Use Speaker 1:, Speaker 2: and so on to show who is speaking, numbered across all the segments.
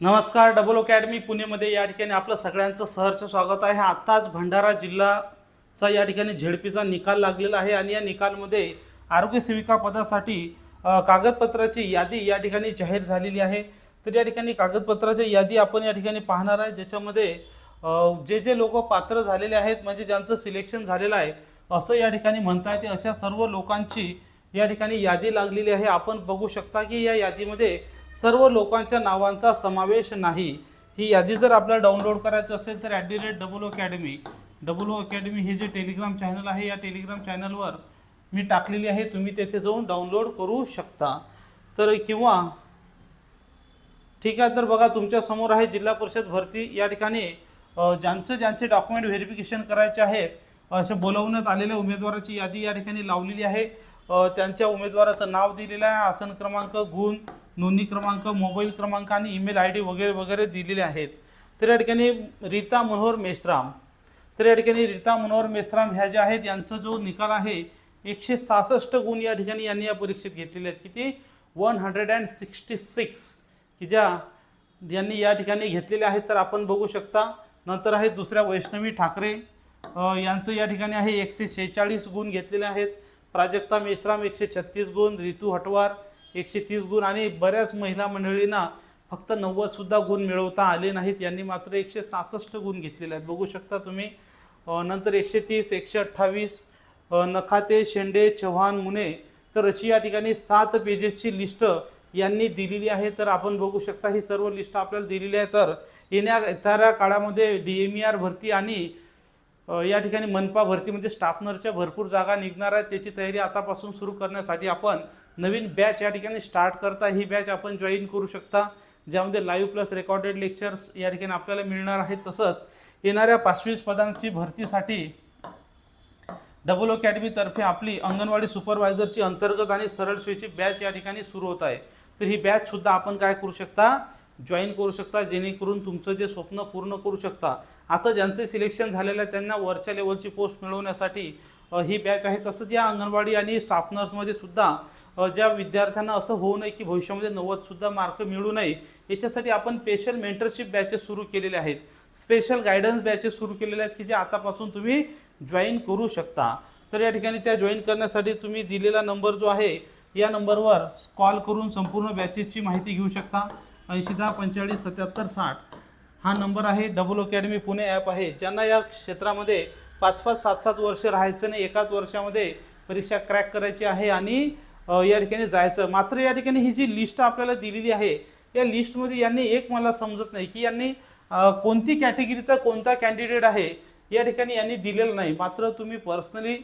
Speaker 1: नमस्कार double academy पुणेमध्ये या ठिकाणी आपलं सगळ्यांचं सहर्ष स्वागत आहे. आत्ताच भंडारा जिल्हाचा या ठिकाणी झेडपीचा निकाल लागलेला आहे आणि या निकालमध्ये आरोग्य सेविका पदासाठी कागदपत्राची यादी या ठिकाणी जाहीर झालेली आहे. तर या ठिकाणी कागदपत्राची यादी आपण या ठिकाणी पाहणार आहे ज्याच्यामध्ये जे जे लोक पात्र झालेले आहेत म्हणजे ज्यांचं सिलेक्शन झालेलं आहे असं या ठिकाणी म्हणता येते. अशा सर्व लोकांची या ठिकाणी यादी लागलेली आहे. आपण बघू शकता की या यादीमध्ये सर्व लोकांच्या नावांचा समावेश नाही. ही यादी जर आपल्याला डाउनलोड करायचं असेल तर at the rate double academy double academy हे जे टेलिग्राम चॅनल आहे या टेलिग्राम चॅनलवर मी टाकलेली आहे. तुम्ही तेथे जाऊन डाउनलोड करू शकता. तर किंवा ठीक आहे तर बघा तुमच्यासमोर आहे जिल्हा परिषद भरती. या ठिकाणी ज्यांचं ज्यांचे डॉक्युमेंट व्हेरिफिकेशन करायचे आहेत असे बोलवण्यात आलेल्या उमेदवाराची यादी या ठिकाणी लावलेली आहे. त्यांच्या उमेदवाराचं नाव दिलेलं आहे. आसन क्रमांक गुण नोंदणी क्रमांक मोबाईल क्रमांक आणि ईमेल आय डी वगैरे वगैरे दिलेले आहेत. तर या ठिकाणी रीता मनोहर मेश्राम. तर या ठिकाणी रीता मनोहर मेश्राम ह्या ज्या आहेत यांचा जो निकाल आहे एकशे सहासष्ट गुण या ठिकाणी यांनी या परीक्षेत घेतलेले आहेत. किती? One hundred and sixty six. की ज्या यांनी या ठिकाणी घेतलेले आहेत तर आपण बघू शकता. नंतर आहे दुसऱ्या वैष्णवी ठाकरे. यांचं या ठिकाणी आहे एकशे शेहेचाळीस गुण घेतलेले आहेत. प्राजक्ता मेश्राम एकशे छत्तीस गुण रितू हटवार एकशे तीस गुण आणि बऱ्याच महिला मंडळींना फक्त नव्वदसुद्धा गुण मिळवता आले नाहीत. यांनी मात्र एकशे सहासष्ट गुण घेतलेले आहेत. बघू शकता तुम्ही. नंतर एकशे तीस एकशे अठ्ठावीस नखाते शेंडे चव्हाण मुने. तर अशी या ठिकाणी सात पेजेसची लिस्ट यांनी दिलेली आहे. तर आपण बघू शकता ही सर्व लिस्ट आपल्याला दिलेली आहे. तर येण्या येणाऱ्या काळामध्ये डी एम ई आर भरती आणि या ठिकाणी मनपा भरतीमध्ये म्हणजे स्टाफ नर्सच्या भरपूर जागा निघणार आहेत. त्याची तयारी आतापासून सुरू करण्यासाठी आपण नवीन बॅच या ठिकाणी स्टार्ट करता. ही बॅच आपण जॉईन करू शकता. ज्यामध्ये लाईव्ह प्लस रेकॉर्डेड लेक्चर्स या ठिकाणी आपल्याला मिळणार आहेत. तसंच येणाऱ्या पाचवीस पदांची भरतीसाठी डबल अकॅडमीतर्फे आपली अंगणवाडी सुपरवायझरची अंतर्गत आणि सरळ सोयीची बॅच या ठिकाणी सुरू होत आहे. तर ही बॅचसुद्धा आपण काय करू शकता? जॉईन करू शकता जेणेकरून तुमचं जे स्वप्न पूर्ण करू शकता. आता ज्यांचे सिलेक्शन झालेलं आहे त्यांना वरच्या लेवलची पोस्ट मिळवण्यासाठी ही बॅच आहे. तसंच या अंगणवाडी आणि स्टाफ नर्समध्ये सुद्धा ज्या विद्यार्थ्यांना असं होऊ नये की भविष्यामध्ये नव्वदसुद्धा मार्क मिळू नये याच्यासाठी आपण स्पेशल मेंटरशिप बॅचेस सुरू केलेले आहेत. स्पेशल गायडन्स बॅचेस सुरू केलेले आहेत की जे आतापासून तुम्ही जॉईन करू शकता. तर या ठिकाणी त्या जॉईन करण्यासाठी तुम्ही दिलेला नंबर जो आहे या नंबरवर कॉल करून संपूर्ण बॅचेसची माहिती घेऊ शकता. ऐंशी दहा पंचेचाळीस सत्याहत्तर साठ हा नंबर आहे. डबल अकॅडमी पुणे ॲप आहे. ज्यांना या क्षेत्रामध्ये पाच पाच सात सात वर्ष राहायचं नाही एकाच वर्षामध्ये परीक्षा क्रॅक करायची आहे आणि या ठिकाणी जायचं. मात्र या ठिकाणी ही जी लिस्ट आपल्याला दिलेली आहे या लिस्टमध्ये यांनी एक मला समजत नाही की यांनी कोणती कॅटेगरीचा कोणता कॅन्डिडेट आहे या ठिकाणी यांनी दिलेलं नाही. मात्र तुम्ही पर्सनली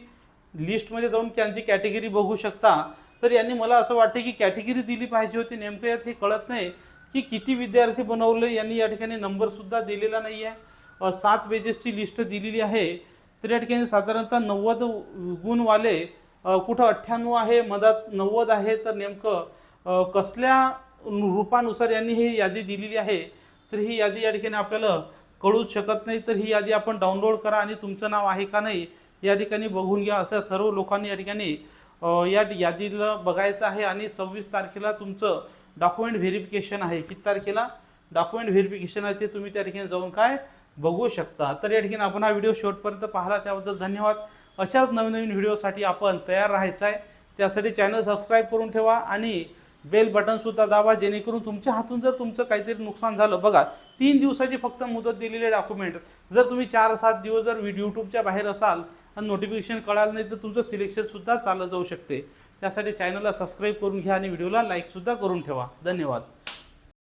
Speaker 1: लिस्टमध्ये जाऊन त्यांची कॅटेगरी बघू शकता. तर यांनी मला असं वाटतं की कॅटेगरी दिली पाहिजे होती. नेमकं यात हे कळत नाही. की किती विद्यार्थी बनवले यांनी या ठिकाणी नंबरसुद्धा दिलेला नाही आहे सात पेजेसची लिस्ट दिलेली आहे. तर या ठिकाणी साधारणतः नव्वद गुणवाले कुठं अठ्ठ्याण्णव आहे मधात नव्वद आहे तर नेमकं कसल्या रूपानुसार यांनी ही यादी दिलेली आहे? तर ही यादी या ठिकाणी आपल्याला कळूच शकत नाही. तर ही यादी आपण डाउनलोड करा आणि तुमचं नाव आहे का नाही या ठिकाणी बघून घ्या. अशा सर्व लोकांनी या ठिकाणी या यादीला बघायचं आहे आणि सव्वीस तारखेला तुमचं डॉक्युमेंट व्हेरिफिकेशन आहे. किती तारखेला? डॉक्युमेंट व्हेरिफिकेशन आहे ते तुम्ही त्या ठिकाणी जाऊन काय बघू शकता. तर या ठिकाणी आपण हा व्हिडिओ शेवटपर्यंत पाहिला. त्याबद्दल धन्यवाद. अशाच नवीन नवीन व्हिडिओसाठी आपण तयार राहायचं आहे. त्यासाठी चॅनल सबस्क्राईब करून ठेवा आणि बेल बटनसुद्धा दाबा जेणेकरून तुमच्या हातून जर तुमचं काहीतरी नुकसान झालं. बघा तीन दिवसाची फक्त मुदत दिलेली डॉक्युमेंट. जर तुम्ही चार सात दिवस जर व्हिडिओ यूट्यूबच्या बाहेर असाल आणि नोटिफिकेशन कळालं नाही तर तुमचं सिलेक्शनसुद्धा चाललं जाऊ शकते. त्यासाठी चॅनलला सबस्क्राईब करून घ्या आणि व्हिडिओला लाईकसुद्धा करून ठेवा. धन्यवाद.